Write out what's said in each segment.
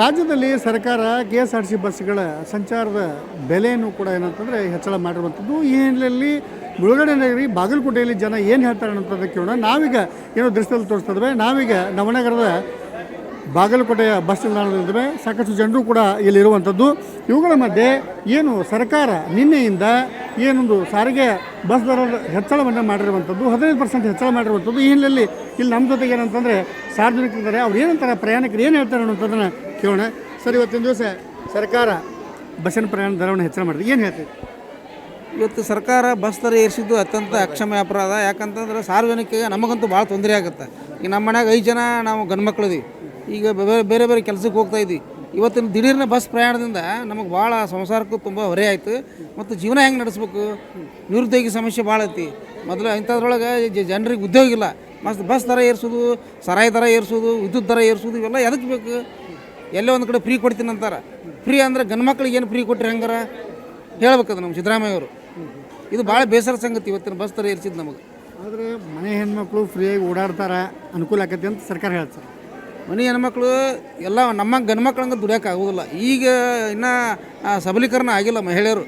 ರಾಜ್ಯದಲ್ಲಿ ಸರ್ಕಾರ K S R C ಬಸ್ಗಳ ಸಂಚಾರದ ಬೆಲೆಯನ್ನು ಕೂಡ ಏನಂತಂದರೆ ಹೆಚ್ಚಳ ಮಾಡಿರುವಂಥದ್ದು. ಈ ಹಿನ್ನೆಲೆಯಲ್ಲಿ ಮುಳುಗಡೆ ನಗರಿ ಬಾಗಲಕೋಟೆಯಲ್ಲಿ ಜನ ಏನು ಹೇಳ್ತಾರೆ ಅನ್ನೋಂಥದ್ದು ಕೇಳೋಣ. ನಾವೀಗ ಏನೋ ದೃಶ್ಯದಲ್ಲಿ ತೋರಿಸ್ತದ್ವೆ ನಾವೀಗ ನವನಗರದ ಬಾಗಲಕೋಟೆಯ ಬಸ್ ನಿಲ್ದಾಣದಲ್ಲಿದ್ದೇವೆ ಸಾಕಷ್ಟು ಜನರು ಕೂಡ ಇಲ್ಲಿರುವಂಥದ್ದು. ಇವುಗಳ ಮಧ್ಯೆ ಏನು ಸರ್ಕಾರ ನಿನ್ನೆಯಿಂದ ಏನೊಂದು ಸಾರಿಗೆ ಬಸ್ ದರ ಹೆಚ್ಚಳವನ್ನು ಮಾಡಿರುವಂಥದ್ದು, ಹದಿನೈದು ಪರ್ಸೆಂಟ್ ಹೆಚ್ಚಳ ಮಾಡಿರುವಂಥದ್ದು, ಈ ಹಿನ್ನೆಲೆಯಲ್ಲಿ ಇಲ್ಲಿ ನಮ್ಮ ಜೊತೆಗೆ ಏನಂತಂದರೆ ಸಾರ್ವಜನಿಕರಿದ್ದಾರೆ ಅವ್ರು ಏನಂತಾರೆ, ಪ್ರಯಾಣಿಕರು ಏನು ಹೇಳ್ತಾರೆ ಅನ್ನೋಂಥದ್ದನ್ನು ಕೇಳೋಣ. ಸರ್, ಇವತ್ತಿನ ದಿವಸ ಸರ್ಕಾರ ಬಸ್ಸಿನ ಪ್ರಯಾಣ ದರವನ್ನು ಹೆಚ್ಚಳ ಮಾಡಿದೆ. ಏನು ಹೇಳ್ತೀವಿ ಇವತ್ತು ಸರ್ಕಾರ ಬಸ್ ದರ ಏರಿಸಿದ್ದು ಅತ್ಯಂತ ಅಕ್ಷಮ್ಯ ಅಪರಾಧ. ಯಾಕಂತಂದ್ರೆ ಸಾರ್ವಜನಿಕರಿಗೆ ನಮಗಂತೂ ಭಾಳ ತೊಂದರೆ ಆಗುತ್ತೆ. ಈಗ ನಮ್ಮ ಮನ್ಯಾಗ ಐದು ಜನ ನಾವು ಗಂಡು ಮಕ್ಕಳಿದ್ವಿ ಈಗ ಬೇರೆ ಬೇರೆ ಕೆಲಸಕ್ಕೆ ಹೋಗ್ತಾ ಇದ್ವಿ. ಇವತ್ತಿನ ದಿಢೀರ್ನ ಬಸ್ ಪ್ರಯಾಣದಿಂದ ನಮಗೆ ಭಾಳ ಸಂಸಾರಕ್ಕೂ ತುಂಬ ಹೊರೆ ಆಯಿತು. ಮತ್ತು ಜೀವನ ಹೆಂಗೆ ನಡೆಸ್ಬೇಕು? ನಿರುದ್ಯೋಗಿ ಸಮಸ್ಯೆ ಭಾಳ ಐತಿ. ಮೊದಲು ಇಂಥದ್ರೊಳಗೆ ಜನರಿಗೆ ಉದ್ಯೋಗ ಇಲ್ಲ. ಮತ್ತು ಬಸ್ ದರ ಏರಿಸೋದು, ಸರಾಯಿ ದರ ಏರಿಸೋದು, ವಿದ್ಯುತ್ ದರ ಏರಿಸೋದು, ಇವೆಲ್ಲ ಎದಕ್ಕೆ ಬೇಕು? ಎಲ್ಲೋ ಒಂದು ಕಡೆ ಫ್ರೀ ಕೊಡ್ತೀನಿ ಅಂತಾರೆ. ಫ್ರೀ ಅಂದ್ರೆ ಗಂಡು ಮಕ್ಳಿಗೆ ಏನು ಫ್ರೀ ಕೊಟ್ಟರೆ ಹೆಂಗಾರ? ಹೇಳ್ಬೇಕದು ನಮ್ಮ ಸಿದ್ದರಾಮಯ್ಯ ಅವರು. ಇದು ಭಾಳ ಬೇಸರ ಸಂಗತಿ ಇವತ್ತಿನ ಬಸ್ ದರ ಏರಿಸಿದ್ದು ನಮಗೆ. ಆದರೆ ಮನೆ ಹೆಣ್ಮಕ್ಳು ಫ್ರೀಯಾಗಿ ಓಡಾಡ್ತಾರೆ ಅನುಕೂಲ ಆಕೈತಿ ಅಂತ ಸರ್ಕಾರ ಹೇಳ್ತಾರೆ ಮನೆ ಹೆಣ್ಮಕ್ಳು ಎಲ್ಲ ನಮ್ಮ ಗಂಡ್ಮಕ್ಳಂಗೆ ದುಡಿಯೋಕೆ ಆಗೋದಿಲ್ಲ. ಈಗ ಇನ್ನೂ ಸಬಲೀಕರಣ ಆಗಿಲ್ಲ ಮಹಿಳೆಯರು.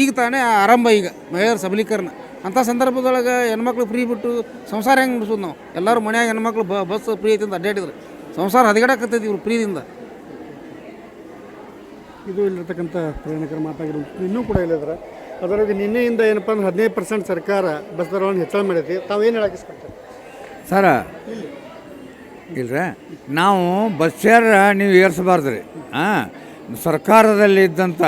ಈಗ ತಾನೇ ಆರಂಭ ಈಗ ಮಹಿಳೆಯರ ಸಬಲೀಕರಣ. ಅಂಥ ಸಂದರ್ಭದೊಳಗೆ ಹೆಣ್ಮಕ್ಳು ಫ್ರೀ ಬಿಟ್ಟು ಸಂಸಾರ ಹೆಂಗೆ ನಡೆಸೋದು ನಾವು? ಎಲ್ಲರೂ ಮನ್ಯಾಗ ಹೆಣ್ಮಕ್ಳು ಬ ಬಸ್ ಫ್ರೀ ಐತಿ ಅಂತ ಅಡ್ಡಾಡಿದ್ರು. ಸಂಸಾರ ಹದಗಡಕತ್ತೈತಿ ಇವ್ರು ಫ್ರೀದಿಂದ ಇದು ಇಲ್ಲಿರ್ತಕ್ಕಂಥ ಪ್ರಯಾಣಿಕರ ಮಾತಾಗಿರೋದು. ಇನ್ನೂ ಕೂಡ ಇಲ್ಲದ್ರೆ ಅದರೊಳಗೆ ನಿನ್ನೆಯಿಂದ ಏನಪ್ಪ ಅಂದ್ರೆ ಹದಿನೈದು ಪರ್ಸೆಂಟ್ ಸರ್ಕಾರ ಬಸ್ ದರವನ್ನು ಹೆಚ್ಚಳ ಮಾಡೈತಿ ತಾವೇನು ಹೇಳಕ್ಕಿಸ್ಕೊಡ್ತಾರೆ ಸರ ಇಲ್ರ? ನಾವು ಬಸ್ ಶೇರ್ ನೀವು ಏರಿಸಬಾರ್ದು ರೀ ಹಾಂ ಸರ್ಕಾರದಲ್ಲಿ ಇದ್ದಂಥ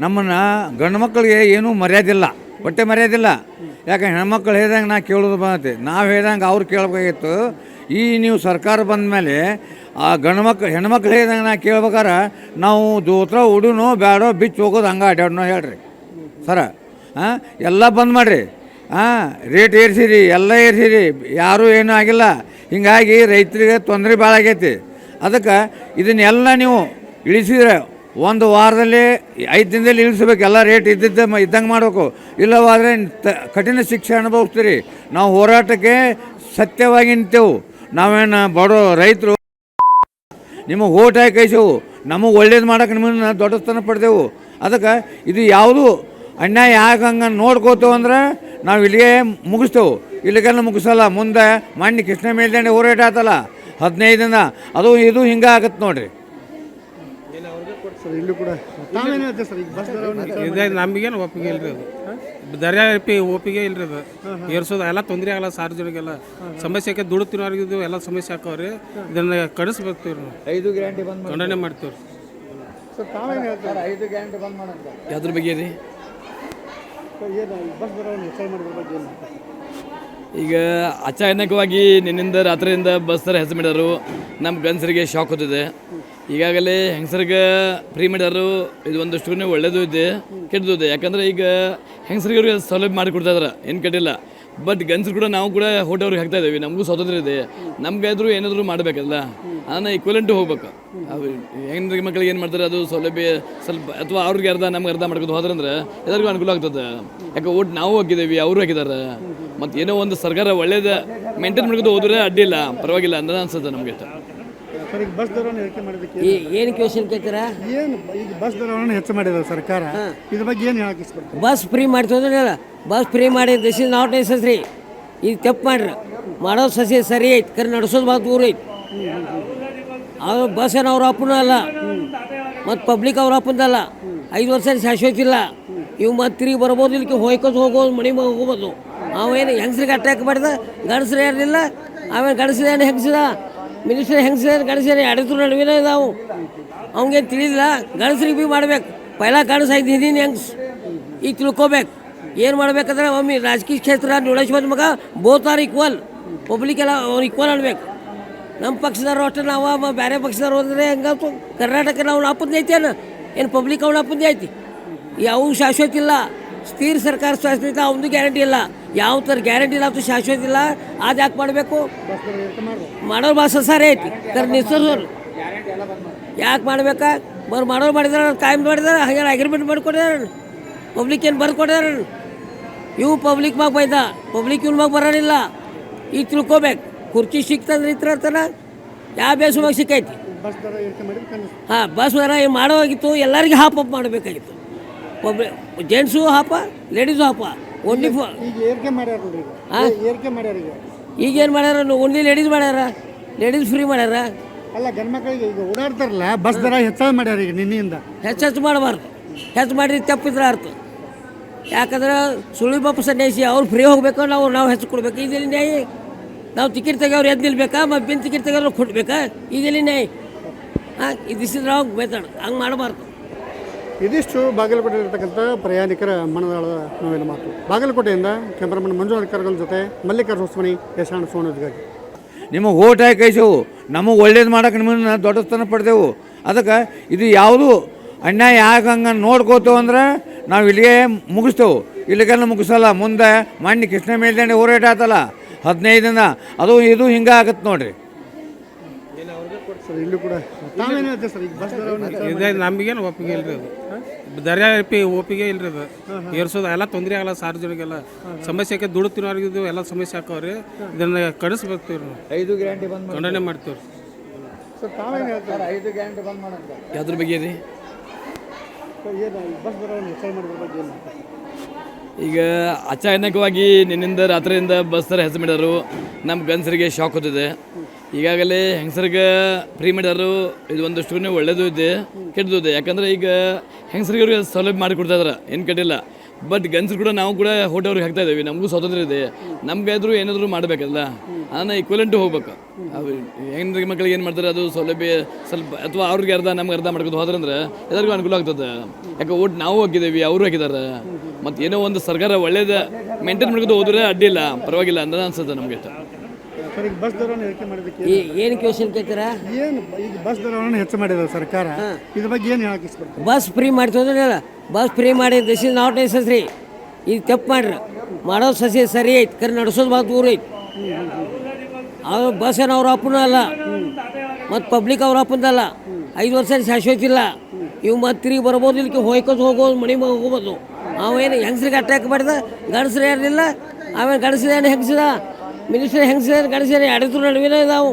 ನಮ್ಮನ್ನು ಗಂಡು ಮಕ್ಕಳಿಗೆ ಏನೂ ಮರ್ಯಾದಿಲ್ಲ. ಹೊಟ್ಟೆ ಮರ್ಯಾದಿಲ್ಲ. ಯಾಕೆ ಹೆಣ್ಮಕ್ಳು ಹೇಳ್ದಂಗೆ ನಾ ಕೇಳೋದು ಬಂದೈತಿ. ನಾವು ಹೇಳ್ದಂಗೆ ಅವ್ರು ಕೇಳಬೇಕಾಗಿತ್ತು. ಈ ನೀವು ಸರ್ಕಾರ ಬಂದ ಮೇಲೆ ಆ ಗಂಡು ಮಕ್ಳು ಹೆಣ್ಮಕ್ಳು ಹೇಳ್ದಂಗೆ ನಾ ಕೇಳ್ಬೇಕಾರೆ ನಾವು ದೋತ್ರ, ಉಡುನೋ, ಬ್ಯಾಡೋ, ಬಿಚ್ಚು ಹೋಗೋದು ಹಂಗೆ ಅಡ್ಯಾಡನೋ ಹೇಳ್ರಿ. ಸರ ಹಾಂ ಎಲ್ಲ ಬಂದ್ ಮಾಡಿರಿ. ಹಾಂ ರೇಟ್ ಏರಿಸಿರಿ, ಎಲ್ಲ ಏರಿಸಿರಿ, ಯಾರೂ ಏನೂ ಆಗಿಲ್ಲ. ಹೀಗಾಗಿ ರೈತರಿಗೆ ತೊಂದರೆ ಭಾಳ ಆಗೈತಿ. ಅದಕ್ಕೆ ಇದನ್ನೆಲ್ಲ ನೀವು ಇಳಿಸಿದ್ರೆ ಒಂದು ವಾರದಲ್ಲಿ, ಐದು ದಿನದಲ್ಲಿ ಇಳಿಸ್ಬೇಕು. ಎಲ್ಲ ರೇಟ್ ಇದ್ದಿದ್ದ ಇದ್ದಂಗೆ ಮಾಡಬೇಕು. ಇಲ್ಲವಾದರೆ ತ, ಕಠಿಣ ಶಿಕ್ಷೆ ಅನುಭವಿಸ್ತೀರಿ. ನಾವು ಹೋರಾಟಕ್ಕೆ ಸತ್ಯವಾಗಿ ನಿಂತೆವು. ನಾವೇನು ಬಡೋ ರೈತರು, ನಿಮಗೆ ಓಟ್ ಹಾಕಿ ಕೈಸೇವು ನಮಗೆ ಒಳ್ಳೇದು ಮಾಡಕ್ಕೆ ನಿಮ್ಮನ್ನು ಸ್ಥಾನ ಪಡೆದೆವು. ಅದಕ್ಕೆ ಇದು ಯಾವುದು ಅನ್ಯಾಯ ಆಗಂಗೆ ನೋಡ್ಕೋತೇವೆ ಅಂದ್ರೆ ನಾವು ಇಲ್ಲಿಗೆ ಮುಗಿಸ್ತೇವೆ. ಇಲ್ಲಿಗೆಲ್ಲ ಮುಗಿಸಲ್ಲ. ಮುಂದೆ ಮಣ್ಣಿ ಕೃಷ್ಣ ಮೇಲ್ದಂಡೆ ಹೋರಾಟ ಆತಲ್ಲ. ಹದಿನೈದು ದಿನ. ಅದು ಇದು ಹಿಂಗೆ ಆಗತ್ತೆ ನೋಡ್ರಿ. ಸರ್ ಇಲ್ಲೂ ಕೂಡ ತಾವೇನು ಸರ್ ಬಸ್ ದರವನ್ನು ಇದೆ ನಮಗೇನು ಒಪ್ಪಿಗೆ ಇಲ್ರಿ ಅದು. ದರ್ಯಾ ಪಿ ಒಪ್ಪಿಗೆ ಇಲ್ರಿ ಅದು. ಏರ್ಸೋದು ಎಲ್ಲ ತೊಂದರೆ ಆಗಲ್ಲ ಸಾರ್ವಜನಿಕೆಲ್ಲ ಸಮಸ್ಯೆ ಆಕೆ ದುಡ್ಡು ಎಲ್ಲ ಸಮಸ್ಯೆ ಹಾಕೋರಿ ಇದನ್ನ ಕಡಿಸ್ಬೇಕು ನಾವು. ಐದು ಗ್ಯಾರಂಟಿ ಬಂದ್ ಖಂಡನೆ ಮಾಡ್ತೀವಿ. ಸರ್ ತಾವೇನು ಹೇಳ್ತಾರೆ? ಐದು ಗ್ಯಾರಂಟಿ ಬಂದ್ ಮಾಡಂತ ಯಾವ್ದ್ರ ಬಗ್ಗೆ ರೀ? ಈಗ ಅಚಾನಕವಾಗಿ ನಿನ್ನಿಂದ ರಾತ್ರಿಯಿಂದ ಬಸ್ ಥರ ಹೆಸರು ನಮ್ಮ ಗಂಡಸರಿಗೆ ಶಾಕ್ ಹೋಗ್ತಿದೆ ಈಗಾಗಲೇ ಹೆಂಗಸರಿಗೆ ಫ್ರೀ ಮಾಡ್ಯಾರು ಇದು ಒಂದಷ್ಟು ಒಳ್ಳೇದು ಇದೆ, ಕೆಟ್ಟದ್ದು ಇದೆ. ಯಾಕಂದ್ರೆ ಈಗ ಹೆಂಗಸರಿಗೆ ಸೌಲಭ್ಯ ಮಾಡಿ ಕೊಡ್ತಾ ಇದಾರೆ. ಏನು ಕೆಟ್ಟಿಲ್ಲ. ಬಟ್ ಗನ್ಸ್ ಕೂಡ ನಾವು ಕೂಡ ಹೋಟೆಲ್ಗೆ ಹಾಕ್ತಾ ಇದ್ದೀವಿ. ನಮಗೂ ಸ್ವಾತಂತ್ರ್ಯ ಇದೆ. ನಮ್ಗೆ ಆದರೂ ಏನಾದರೂ ಮಾಡಬೇಕಲ್ಲ? ಅದನ್ನು ಈಕ್ವಲೆಂಟು ಹೋಗ್ಬೇಕು. ಅವ್ರು ಹೆಂಗ್ ಮಕ್ಳಿಗೆ ಏನು ಮಾಡ್ತಾರೆ? ಅದು ಸೌಲಭ್ಯ ಸ್ವಲ್ಪ ಅಥವಾ ಅವ್ರಿಗೆ ಅರ್ಧ, ನಮ್ಗೆ ಅರ್ಧ ಮಾಡ್ಕೊಂಡು ಹೋದ್ರಂದ್ರೆ ಎಲ್ಲರಿಗೂ ಅನುಕೂಲ ಆಗ್ತದೆ. ಯಾಕೆ ಓಟ್ ನಾವು ಹಾಕಿದ್ದೀವಿ, ಅವರು ಹಾಕಿದ್ದಾರೆ. ಮತ್ತು ಏನೋ ಒಂದು ಸರ್ಕಾರ ಒಳ್ಳೇದು ಮೇಂಟೈನ್ ಮಾಡ್ಕೊಂಡು ಹೋದ್ರೆ ಅಡ್ಡಿಲ್ಲ ಪರವಾಗಿಲ್ಲ ಅಂತ ಅನ್ಸುತ್ತೆ ನಮಗೆ ಸರ್ ಈಗ ಬಸ್ ದರವನ್ನು ಏರಿಕೆ ಮಾಡೋದಕ್ಕೆ ಏನು ಕ್ವೆಶನ್ ಕೇಳ್ತೀರಾ? ಏನು ಈಗ ಬಸ್ ದರವನ್ನು ಹೆಚ್ಚು ಮಾಡಿದ ಸರ್ಕಾರ. ಇದ್ರ ಬಗ್ಗೆ ಏನು ಹೇಳಕ್ಕೆ ಬಸ್ ಫ್ರೀ ಮಾಡ್ತಂದ್ರೆ ಬಸ್ ಫ್ರೀ ಮಾಡಿ ದಿಸ್ ಇಸ್ ನಾಟ್ ನೆಸಸ್ರಿ ಇದು ತಪ್ಪು ಮಾಡ್ರಿ. ಮಾಡೋದು ಸಸಿ ಸರಿ ಐತಿ. ಕರೆ ನಡೆಸೋದು ಭಾಳ ದೂರ ಐತಿ. ಅದು ಬಸ್ ಏನು ಅವ್ರ ಅಪ್ಪನೂ ಅಲ್ಲ. ಮತ್ತು ಪಬ್ಲಿಕ್ ಅವ್ರ ಅಪ್ಪನದಲ್ಲ ಐದು ವರ್ಷ ಶಾಶ್ವತ ಇಲ್ಲ ಇವು ಮತ್ತೆ ತಿರುಗಿ ಬರ್ಬೋದು ಇಲ್ಲಿಗೆ ಹೋಯ್ಕೋದು ಹೋಗೋದು ಮನೆ ಮಗ ಹೋಗ್ಬೋದು. ಅವೇನು ಹೆಂಗಸ್ರಿಗೆ ಅಟ್ಯಾಕ್ ಮಾಡಿದ? ಗಂಡಸ್ರು ಏನಿಲ್ಲ ಆಮೇಲೆ ಗಂಡಸ್ರು ಏನು ಹೆಂಗಸಿದ? ಮಿನಿಸ್ಟರ್ ಹೆಂಗಸರ್ ಗಂಡಸ್ರು ಎಡದ್ರು ನಡುವಿನ ಇದಾವು. ಅವ್ನಿಗೇನು ತಿಳಿದಿಲ್ಲ ಗಣಸರಿಗೆ ಭೀ ಮಾಡ್ಬೇಕು. ಪೈಲ ಐದು ಹಿಂದಿನ ಹೆಂಗ್ಸ್? ಈಗ ತಿಳ್ಕೊಬೇಕು. ಏನು ಮಾಡ್ಬೇಕಂದ್ರೆ ಒಮ್ಮೆ ರಾಜಕೀಯ ಕ್ಷೇತ್ರ ನೋಡೇಶ್ವರ ಮಗ ಬೋತ್ ಆರ್ ಈಕ್ವಲ್ ಪಬ್ಲಿಕ್ ಎಲ್ಲ ಅವ್ನು ಈಕ್ವಲ್ ಅನ್ಬೇಕು ನಮ್ಮ ಪಕ್ಷದವ್ರು ಅಷ್ಟು, ನಾವು ಬೇರೆ ಪಕ್ಷದವ್ರು ಅಂದರೆ ಹೆಂಗಾಯ್ತು ಕರ್ನಾಟಕ ನಾವು ಅಪ್ಪಂದು ಐತೇನು? ಏನು ಪಬ್ಲಿಕ್ ಅವ್ನ ಅಪ್ಪಂದೇ ಐತಿ? ಯಾವ ಶಾಶ್ವತ ಇಲ್ಲ. ಸ್ಥಿರ ಸರ್ಕಾರ ಶಾಶ್ವತ ಒಂದು ಗ್ಯಾರಂಟಿ ಇಲ್ಲ. ಯಾವ ಥರ ಗ್ಯಾರಂಟಿ ಇಲ್ಲ ಅದು ಶಾಶ್ವತ ಇಲ್ಲ. ಅದು ಯಾಕೆ ಮಾಡಬೇಕು? ಮಾಡೋರು ಭಾಳ ಸರ್ ಐತಿ. ಕರ್ ನಿಲ್ಸೋರು ಯಾಕೆ ಮಾಡ್ಬೇಕಾ? ಬರ್ ಮಾಡೋರು ಮಾಡಿದಾರೆ ಕಾಯಂ ಮಾಡಿದಾರೆ ಹಾಗೆ ಅಗ್ರಿಮೆಂಟ್ ಮಾಡಿಕೊಡಿದಾರೆ ಪಬ್ಲಿಕ್ ಏನು ಬರ್ಕೊಡಿದಾರೆ ಇವು ಪಬ್ಲಿಕ್ ಮಾಗ ಬೈದ. ಪಬ್ಲಿಕ್ ಇವ್ನ ಮ್ಯಾಗ ಬರೋಣಿಲ್ಲ ಈಗ ತಿಳ್ಕೊಬೇಕು. ಕುರ್ಚಿ ಸಿಕ್ತಂದ್ರೆ ಇತ್ರ ಇರ್ತಾನ ಯಾವ ಸಿಕ್ಕೈತಿ? ಬಸ್ ಕನಿಷ್ಠ ಹಾಂ ಬಸ್ ದರ ಏನು ಮಾಡೋವಾಗಿತ್ತು ಎಲ್ಲರಿಗೆ ಹಾಪ್ ಅಪ್ ಮಾಡಬೇಕಾಗಿತ್ತು. ಒಬ್ಬ gents half ladies half. Only ಫೋ ಈಗ ಏರಿಕೆ ಮಾಡ್ಯಾರ ನೋಡ್ರಿ ಈಗ? ಹಾ? ಏರಿಕೆ ಮಾಡ್ಯಾರ ಈಗ? ಈಗೇನು ಮಾಡ್ಯಾರ? ಓನ್ಲಿ ಲೇಡೀಸ್ ಮಾಡ್ಯಾರ? ಲೇಡೀಸ್ ಫ್ರೀ ಮಾಡ್ಯಾರ? ಅಲ್ಲ ಗಂಡು ಮಕ್ಕಳಿಗೆ ಈಗ ಓಡಾಡ್ತಾರಲ್ಲ ಬಸ್ ದರ ಹೆಚ್ಚಳ ಮಾಡ್ಯಾರ ಈಗ ನಿನ್ನೆಯಿಂದ. ಹೆಚ್ಚು ಹೆಚ್ಚು ಮಾಡಬಾರ್ದು. ಹೆಚ್ಚು ಮಾಡಿ ತಪ್ಪಿದ್ರೆ ಅರ್ಥ. ಯಾಕಂದ್ರೆ ಸುಳಿ ಬಾಪು ಸನ್ಯಾಸಿ ಅವ್ರು ಫ್ರೀ ಹೋಗ್ಬೇಕು ನಾವು ನಾವು ಹೆಚ್ಚು ಕೊಡ್ಬೇಕು. ಇದೆಲ್ಲಿ ನ್ಯಾಯ? ನಾವು ಟಿಕೆಟ್ ತೆಗೆಯವ್ರು ಎದ್ದು ನಿಲ್ಬೇಕಾ? ಮತ್ತು ಬಿನ್ ಟಿಕೆಟ್ ತೆಗಿಯೋರು ಕೊಡ್ಬೇಕಾ ಇದೆಲ್ಲಿ ನ್ಯಾಯ? ಹಾಂ ಇದು ದಿಸ್ ಇಸ್ ರಾಂಗ್ ಮೆಥಡ್ ಹಂಗೆ ಮಾಡಬಾರ್ದು. ಇದಿಷ್ಟು ಬಾಗಲಕೋಟೆಯಲ್ಲಿರ್ತಕ್ಕಂಥ ಪ್ರಯಾಣಿಕರ ಮನದಾಳದ ನೋವಿನ ಮಾತು. ಬಾಗಲಕೋಟೆಯಿಂದ ಕ್ಯಾಮರಾಮನ್ ಮಂಜು ಅಧಿಕಾರಿಗಳ ಜೊತೆ ಮಲ್ಲಿಕಾರ್ಜುನ ಹೊಸಮನಿ ಯಶಾಣ ಸೋಣಿಗಾಗಿ ನಿಮಗೆ ಓಟ್ ಹಾಕಿ ಕೈಸೇವು ನಮಗೆ ಒಳ್ಳೇದು ಮಾಡೋಕೆ ನಿಮ್ಮನ್ನು ಸ್ಥಾನ ಪಡೆದೆವು. ಅದಕ್ಕೆ ಇದು ಯಾವುದು ಅನ್ಯಾಯ ಹಂಗೆ ನೋಡ್ಕೋತೇವೆ ಅಂದ್ರೆ ನಾವು ಇಲ್ಲಿಗೆ ಮುಗಿಸ್ತೇವೆ. ಇಲ್ಲಿಗೆಲ್ಲ ಮುಗಿಸಲ್ಲ. ಮುಂದೆ ಮಣ್ಣಿ ಕೃಷ್ಣ ಮೇಲ್ದಂಡೆ ಹೋರಾಟ ಆತಲ್ಲ. ದಿನ ಅದು ಇದು ಹಿಂಗೆ ಆಗತ್ತೆ ನೋಡಿರಿ. ಇಲ್ಲೂ ಕೂಡ ತಾವೇನು ಹೇಳ್ತೀವಿ ಸರ್? ಈಗ ಬಸ್ ಇದೇ ನಮಗೇನು ಒಪ್ಪಿಗೆ ಇಲ್ರಿ ಅದು. ದರ ಪಿ ಒಪ್ಪಿಗೆ ಇಲ್ರಿ ಅದು. ಏರ್ಸೋದು ಎಲ್ಲ ತೊಂದರೆ ಆಗಲ್ಲ ಸಾರ್ವಜನಿಗೆಲ್ಲ ಸಮಸ್ಯೆಗೆ ದುಡ್ಡು ತಿನ್ನೋರಿಗಿದ್ದು ಎಲ್ಲ ಸಮಸ್ಯೆ ಹಾಕವ್ರಿ. ಇದನ್ನ ಕಡಿಸ್ಬೇಕು ನಾವು ಐದು ಗ್ಯಾರಂಟಿ ಬಂದ್ ಖಂಡನೆ ಮಾಡ್ತೀವಿ ಸರ್ ತಾವೇನು ಹೇಳ್ತಾರೆ? ಐದು ಗ್ಯಾರಂಟಿ ಬಂದ್ ಮಾಡೋದು. ಯಾವ್ದ್ರ ಬಗ್ಗೆ ರೀ ಏನು ಬಸ್ ದರವನ್ನು ಹೆಚ್ಚಳ ಮಾಡಿದ್ರ ಬಗ್ಗೆ ಏನು ಈಗ ಅಚಾನಕವಾಗಿ ನಿನ್ನಿಂದ ರಾತ್ರಿಯಿಂದ ಬಸ್ ದರ ಹೆಚ್ಚು ಮಾಡಿದರು. ನಮ್ಮ ಗಂಡಸರಿಗೆ ಶಾಕ್ ಹೊತ್ತಿದೆ. ಈಗಾಗಲೇ ಹೆಂಗಸರಿಗೆ ಫ್ರೀ ಮಾಡ್ಯಾರು ಇದು ಒಂದಷ್ಟು ಒಳ್ಳೇದು ಇದೆ, ಕೆಟ್ಟದು ಇದೆ. ಯಾಕಂದ್ರೆ ಈಗ ಹೆಂಗಸರಿಗೆ ಸೌಲಭ್ಯ ಮಾಡಿಕೊಡ್ತಾ ಇದಾರೆ. ಏನು ಕೆಟ್ಟಿಲ್ಲ. ಬಟ್ ಗಂಡಸರು ಕೂಡ ನಾವು ಕೂಡ ಹೋಟೆಲ್ಗೆ ಹಾಕ್ತಾ ಇದ್ದೀವಿ. ನಮಗೂ ಸ್ವಾತಂತ್ರ್ಯ ಇದೆ. ನಮ್ಗೆ ಆದರೂ ಏನಾದರೂ ಮಾಡಬೇಕಲ್ಲ? ಅದನ್ನು ಈಕ್ವಲೆಂಟು ಹೋಗ್ಬೇಕು. ಹೆಣ್ಣಿಗೆ ಮಕ್ಕಳಿಗೆ ಏನು ಮಾಡ್ತಾರೆ? ಅದು ಸೌಲಭ್ಯ ಸ್ವಲ್ಪ, ಅಥವಾ ಅವ್ರಿಗೆ ಅರ್ಧ, ನಮ್ಗೆ ಅರ್ಧ ಮಾಡ್ಕೊಂಡು ಹೋದ್ರಂದ್ರೆ ಎಲ್ಲರಿಗೂ ಅನುಕೂಲ ಆಗ್ತದೆ. ಯಾಕೆ ಓಟ್ ನಾವು ಹಾಕಿದ್ದೀವಿ, ಅವರು ಹಾಕಿದ್ದಾರೆ. ಮತ್ತು ಏನೋ ಒಂದು ಸರ್ಕಾರ ಒಳ್ಳೇದು ಮೇಂಟೈನ್ ಮಾಡ್ಕೊಂಡು ಹೋದ್ರೆ ಅಡ್ಡಿಲ್ಲ ಪರವಾಗಿಲ್ಲ ಅಂತ ಅನ್ಸುತ್ತೆ ನಮಗೆ ಸರ್ ಈಗ ಬಸ್ ದರವನ್ನು ಮಾಡೋದಕ್ಕೆ ಏನು ಕ್ವೆಶನ್ ಕೇಳ್ತೀರಾ? ಏನು ಈಗ ಬಸ್ ದರವನ್ನು ಹೆಚ್ಚು ಮಾಡಿದ ಸರ್ಕಾರ. ಇದ್ರ ಬಗ್ಗೆ ಏನು ಹೇಳಕ್ಕೆ ಇಷ್ಟಪಡ್ತಾರೆ ಬಸ್ ಫ್ರೀ ಮಾಡ್ತಂದ್ರೆ ಬಸ್ ಫ್ರೀ ಮಾಡಿ ದಿಸ್ ಇಸ್ ನಾಟ್ ನೆಸಸ್ರಿ ಇದು ತಪ್ಪು ಮಾಡ್ರಿ. ಮಾಡೋದು ಸಸಿ ಸರಿ ಐತಿ ಕರೆ ನಡೆಸೋದು ಭಾಳ ದೂರ ಐತಿ. ಅವ್ರು ಬಸ್ ಏನು ಅವ್ರ ಅಪ್ಪನೂ ಅಲ್ಲ. ಮತ್ತು ಪಬ್ಲಿಕ್ ಅವ್ರ ಅಪ್ಪಂದಲ್ಲ ಐದು ವರ್ಷ ಶಾಶ್ವತ ಇಲ್ಲ ಇವು ಮತ್ತೆ ತಿರುಗಿ ಬರ್ಬೋದು ಇಲ್ಲಿಗೆ ಹೋಯ್ಕೋದು ಹೋಗೋದು ಮನೆ ಹೋಗ್ಬೋದು. ಅವೇನು ಹೆಂಗಸ್ರಿಗೆ ಅಟ್ಯಾಕ್ ಮಾಡಿದ ಗಂಡಸ್ರು ಏನಿಲ್ಲ ಆಮೇಲೆ ಗಂಡಸ್ರು ಏನು ಹೆಂಗಸಿದ? ಮಿನಿಸ್ಟರ್ ಹೆಂಗಸ್ರ ಗಂಡಸ್ರ ಎಡತ್ರ ನಡುವಿನ ಇದಾವು.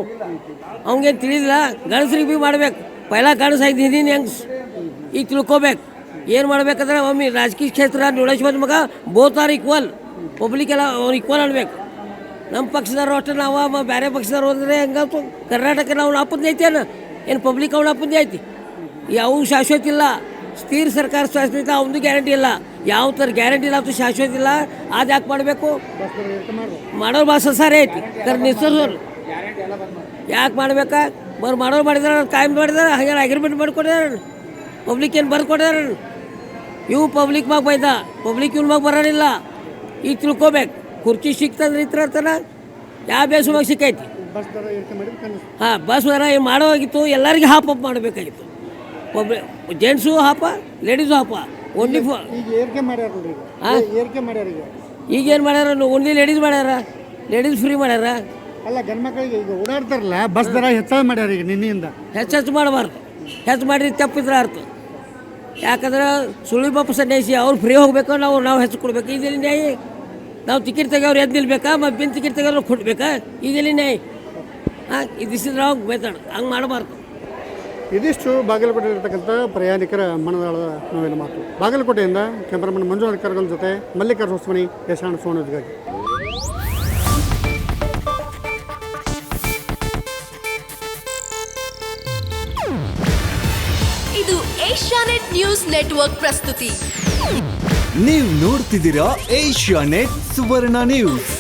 ಅವಂಗೆ ತಿಳಿದಿಲ್ಲ, ಗಂಡಸ್ರಿಗೆ ಭೀ ಮಾಡ್ಬೇಕು. ಪೈಲ ಗಂಡಸ ಐದು ಹಿಂದಿನ ಹೆಂಗಸ್? ಈಗ ತಿಳ್ಕೊಬೇಕು. ಏನು ಮಾಡ್ಬೇಕಂದ್ರೆ ಒಮ್ಮೆ ರಾಜಕೀಯ ಕ್ಷೇತ್ರ ನೋಡೋಶ್ವರ ಮಗ ಬೋತ್ ಆರ್ ಈಕ್ವಲ್ ಪಬ್ಲಿಕ್ ಎಲ್ಲ ಅವ್ರು ಈಕ್ವಲ್ ಅನ್ಬೇಕು. ನಮ್ಮ ಪಕ್ಷದವ್ರು ಅಷ್ಟೇ, ನಾವು ಬೇರೆ ಪಕ್ಷದವ್ರು ಅಂದರೆ ಹೆಂಗಾಯ್ತು? ಕರ್ನಾಟಕ ನಾವು ಅಪ್ಪಂದು ಐತೇನು ಏನು ಪಬ್ಲಿಕ್ ಅವ್ನ ಅಪ್ಪಂದೇ ಐತಿ? ಯಾವ ಶಾಶ್ವತ ಇಲ್ಲ. ಸ್ಥಿರ ಸರ್ಕಾರ ಶಾಶ್ವತ ಒಂದು ಗ್ಯಾರಂಟಿ ಇಲ್ಲ. ಯಾವ ಥರ ಗ್ಯಾರಂಟಿ ಇಲ್ಲ ಅದು ಶಾಶ್ವತ ಇಲ್ಲ. ಅದು ಯಾಕೆ ಮಾಡಬೇಕು? ಮಾಡೋರು ಭಾಳ ಸರ್ ಐತಿ. ಕರ್ ನಿಸ್ಸೋರು ಯಾಕೆ ಮಾಡ್ಬೇಕಾ? ಬರ್ ಮಾಡೋರು ಮಾಡಿದಾರ ಕಾಯಂ ಮಾಡಿದಾರ ಹಾಗೆ ಅಗ್ರಿಮೆಂಟ್ ಮಾಡ್ಕೊಡ್ಯಾರ? ಪಬ್ಲಿಕ್ ಏನು ಬರ್ದು ಕೊಡ್ಯಾರ? ಇವು ಪಬ್ಲಿಕ್ ಮಾಗ ಬೈದ. ಪಬ್ಲಿಕ್ ಇವ್ನ ಮಾಗ ಬರೋಣಿಲ್ಲ ಈಗ ತಿಳ್ಕೊಬೇಕು. ಕುರ್ಚಿ ಸಿಕ್ತಂದ್ರೆ ಈ ಥರ ಯಾವ ಸಿಕ್ಕೈತಿ. ಬಸ್ ಕನಿಷ್ಠ ಹಾಂ ಬಸ್ ದರ ಮಾಡೋ ಮಾಡೋವಾಗಿತ್ತು ಎಲ್ಲರಿಗೆ ಹಾಪ್ ಅಪ್ ಮಾಡಬೇಕಾಗಿತ್ತು. ಒಬ್ಬ gents half ladies half. Only ಫೋ ಈಗ ಏರಿಕೆ ಮಾಡ್ಯಾರ ಹಾಂ? ಏರಿಕೆ ಮಾಡ್ಯಾರ ಈಗ. ಈಗೇನು ಮಾಡ್ಯಾರ? ಓನ್ಲಿ ಲೇಡೀಸ್ ಮಾಡ್ಯಾರ? ಲೇಡೀಸ್ ಫ್ರೀ ಮಾಡ್ಯಾರ? ಅಲ್ಲ ಗಂಡು ಮಕ್ಕಳಿಗೆ ಈಗ ಓಡಾಡ್ತಾರಲ್ಲ ಬಸ್ ದರ ಹೆಚ್ಚಳ ಮಾಡ್ಯಾರ ಈಗ ನಿನ್ನೆಯಿಂದ ಹೆಚ್ಚು ಹೆಚ್ಚು ಮಾಡಬಾರ್ದು. ಹೆಚ್ಚು ಮಾಡಿ ತಪ್ಪಿದ್ರೆ ಅರ್ಥ. ಯಾಕಂದ್ರೆ ಸುಳಿ ಬಪ್ಪ ಸನ್ಯಾಸಿ ಅವ್ರು ಫ್ರೀ ಹೋಗ್ಬೇಕು ನಾವು ನಾವು ಹೆಚ್ಚು ಕೊಡ್ಬೇಕು. ಇದೆಲ್ಲಿ ನ್ಯಾಯ? ನಾವು ಟಿಕೆಟ್ ತೆಗಿಯೋರು ಎದ್ದು ನಿಲ್ಬೇಕಾ? ಮತ್ತು ಬಿನ್ ಟಿಕೆಟ್ ತೆಗಿಯೋರು ಕೊಡ್ಬೇಕಾ? ಇದೆಲ್ಲಿ ನ್ಯಾಯ? ಹಾಂ ಇದು ಇಸ್ ರಾಂಗ್ ಮೆಥಡ್ ಹಂಗೆ ಮಾಡಬಾರ್ದು. ಇದಿಷ್ಟು ಬಾಗಲಕೋಟೆಯಲ್ಲಿರ್ತಕ್ಕಂಥ ಪ್ರಯಾಣಿಕರ ಮನದಾಳದ ನೋವಿನ ಮಾತು. ಬಾಗಲಕೋಟೆಯಿಂದ ಕೆಂಪರಮಣ ಮಂಜುನಾಥ್ ಕರ್ಗಲ್ ಜೊತೆ ಮಲ್ಲಿಕಾರ್ಜುನ ಹೊಸಮನಿ ಯಶಾಣ ಸೋನಜ್ಗಾಗಿ ಇದು ಏಷ್ಯಾನೆಟ್ ನ್ಯೂಸ್ ನೆಟ್ವರ್ಕ್ ಪ್ರಸ್ತುತಿ. ನೀವು ನೋಡ್ತಿದ್ದೀರಾ ಏಷ್ಯಾ ನೆಟ್ ಸುವರ್ಣ ನ್ಯೂಸ್.